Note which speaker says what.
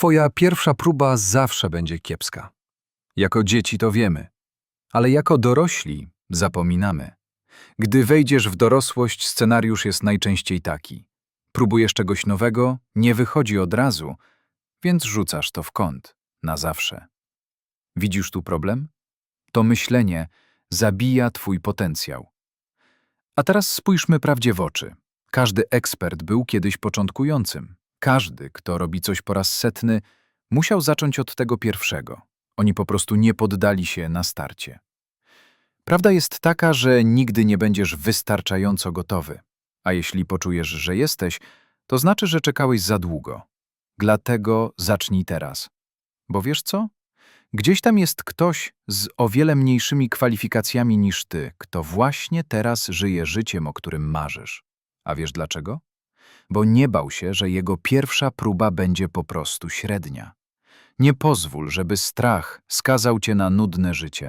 Speaker 1: Twoja pierwsza próba zawsze będzie kiepska. Jako dzieci to wiemy, ale jako dorośli zapominamy. Gdy wejdziesz w dorosłość, scenariusz jest najczęściej taki. Próbujesz czegoś nowego, nie wychodzi od razu, więc rzucasz to w kąt, na zawsze. Widzisz tu problem? To myślenie zabija twój potencjał. A teraz spójrzmy prawdzie w oczy. Każdy ekspert był kiedyś początkującym. Każdy, kto robi coś po raz setny, musiał zacząć od tego pierwszego. Oni po prostu nie poddali się na starcie. Prawda jest taka, że nigdy nie będziesz wystarczająco gotowy. A jeśli poczujesz, że jesteś, to znaczy, że czekałeś za długo. Dlatego zacznij teraz. Bo wiesz co? Gdzieś tam jest ktoś z o wiele mniejszymi kwalifikacjami niż ty, kto właśnie teraz żyje życiem, o którym marzysz. A wiesz dlaczego? Bo nie bał się, że jego pierwsza próba będzie po prostu średnia. Nie pozwól, żeby strach skazał cię na nudne życie.